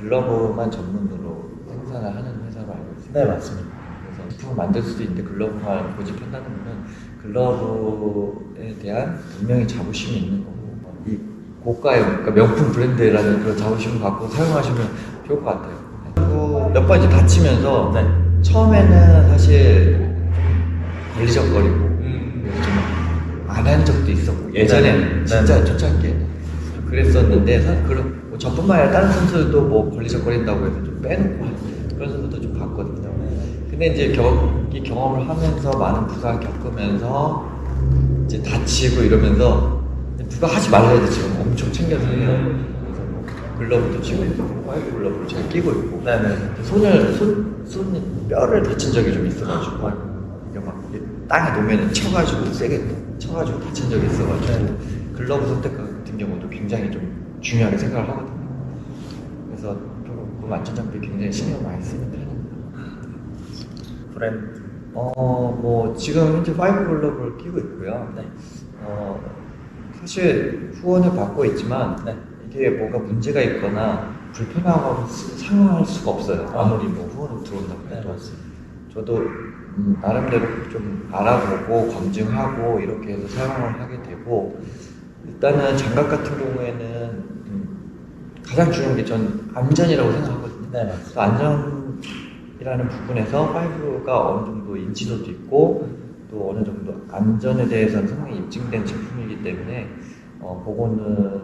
글러브만 전문으로 생산을 하는 회사로 알고 있습니다. 네, 맞습니다. 그래서 제품을 만들 수도 있는데 글러브만 고집한다는 거는 글러브에 대한 분명히 자부심이 있는 거고 이 고가의 그러니까 명품 브랜드라는 그런 자부심을 갖고 사용하시면 좋을 것 같아요. 그리고 몇 번 이제 다치면서 네. 처음에는 사실 좀 걸리적거리고 음. 좀안한 적도 있었고 예전에는 네. 진짜 네. 초창기에 그랬었는데 사- 그런 뭐 저뿐만 아니라 다른 선수들도 뭐 걸리적거린다고 해서 좀 빼놓고 그런 선수도 좀 봤거든요. 근데 이제 겨, 이 경험을 하면서 많은 부상 겪으면서 이제 다치고 이러면서 누가 하지 말라 해도 지금 엄청 챙겨서 해요. 음. 그래서 뭐 글러브도 지금 있고 화이트 글러브를 제가 끼고 있고 네네. 손을 손 손이 뼈를 다친 적이 좀 있어가지고 막 이게 땅에 놓으면 쳐가지고 세게 쳐가지고 다친 적이 있어가지고 글러브 선택 같은 경우도 굉장히 좀 중요하게 생각을 하거든요. 그래서 조금 안전 장비 굉장히 신경 많이 쓰는 편입니다. 브랜드. 어 뭐 지금 현재 파이브 글러브를 끼고 있고요. 네. 어 사실 후원을 받고 있지만 네. 이게 뭔가 문제가 있거나 불편하고 스- 상황할 수가 없어요. 아무리 뭐 후원을 들어온다고 네, 해도. 맞습니다. 저도 음, 나름대로 좀 알아보고 검증하고 이렇게 해서 사용을 하게 되고 일단은 장갑 같은 경우에는 음, 가장 중요한 게 전 안전이라고 생각하거든요. 네, 그래서 안전이라는 부분에서 파이브가 어느 정도 인지도도 있고 또 어느 정도 안전에 대해서는 상당히 입증된 제품이기 때문에 어, 그거는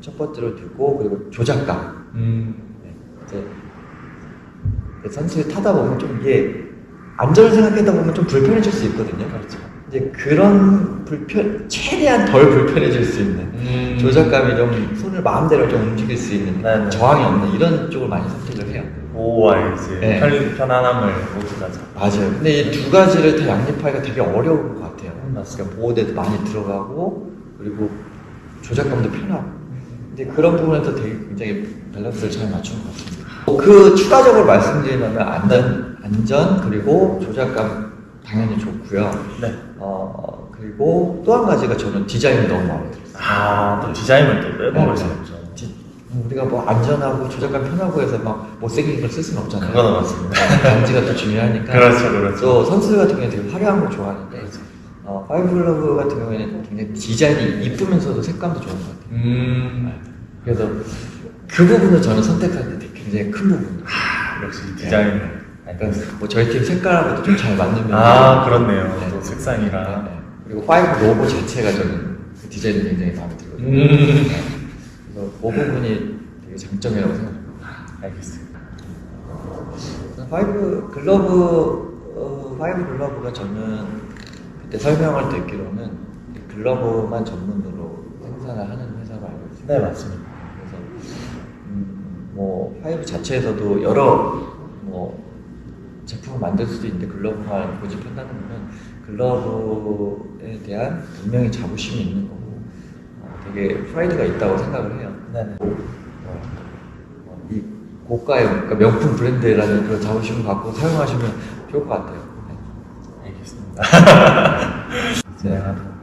첫 번째로 듣고 그리고 조작감 음. 네, 이제 선수를 타다 보면 좀 이게 안전을 생각하다 보면 좀 불편해질 수 있거든요. 그렇죠. 이제 그런 불편 최대한 덜 불편해질 수 있는 음. 조작감이 좀 손을 마음대로 좀 움직일 수 있는 네, 네. 저항이 없는 이런 쪽을 많이 선택을 해요. 보호와 이제 네. 편, 편안함을 모두가 잡. 맞아요. 근데 이 두 가지를 다 양립하기가 되게 어려운 것 같아요. 음, 맞습니다. 그러니까 보호대도 많이 들어가고 그리고 조작감도 편하고. 근데 그런 부분에서 되게 굉장히 밸런스를 잘 맞춘 것 같습니다. 그 추가적으로 말씀드리면 안전, 안전 그리고 조작감 당연히 좋고요. 네. 어 그리고 또 한 가지가 저는 디자인이 너무 마음에 들어요. 아, 또 디자인을 또 빼먹을 수 네. 없죠. 디- 우리가 뭐 안전하고 조작감 편하고 해서 막 못생긴 걸 쓸 수는 없잖아요. 그건 맞습니다. 간지가 또 중요하니까. 그렇죠, 그렇죠. 또 선수들 같은 경우에 되게 화려한 걸 좋아하는데 어, 파이브 글러브 같은 경우에는 굉장히 디자인이 이쁘면서도 색감도 좋은 것 같아요. 음. 그래서 그 부분을 저는 선택할 때 되게 굉장히 큰 부분이에요. 아, 역시 디자인. 그러니까 뭐 저희 팀 색깔하고도 좀 잘 맞는 아, 그렇네요. 네. 또 색상이랑. 네. 그리고 파이브 로고 자체가 저는 그 디자인이 굉장히 마음에 들거든요. 음. 네. 그래서 그 부분이 되게 장점이라고 생각합니다. 알겠습니다. 파이브 글러브 어, 파이브 글러브가 저는 그때 설명을 듣기로는 글러브만 전문으로 생산을 하는 회사로 알고 있습니다. 네, 맞습니다. 그래서 음, 뭐 파이브 자체에서도 여러 뭐 제품을 만들 수도 있는데 글러브만 고집한다는 거는 글러브에 대한 분명히 자부심이 있는 거고 어, 되게 프라이드가 있다고 생각을 해요. 네네. 어, 어, 이 고가의 그러니까 명품 브랜드라는 그런 자부심을 갖고 사용하시면 좋을 것 같아요. 네. 알겠습니다. 네.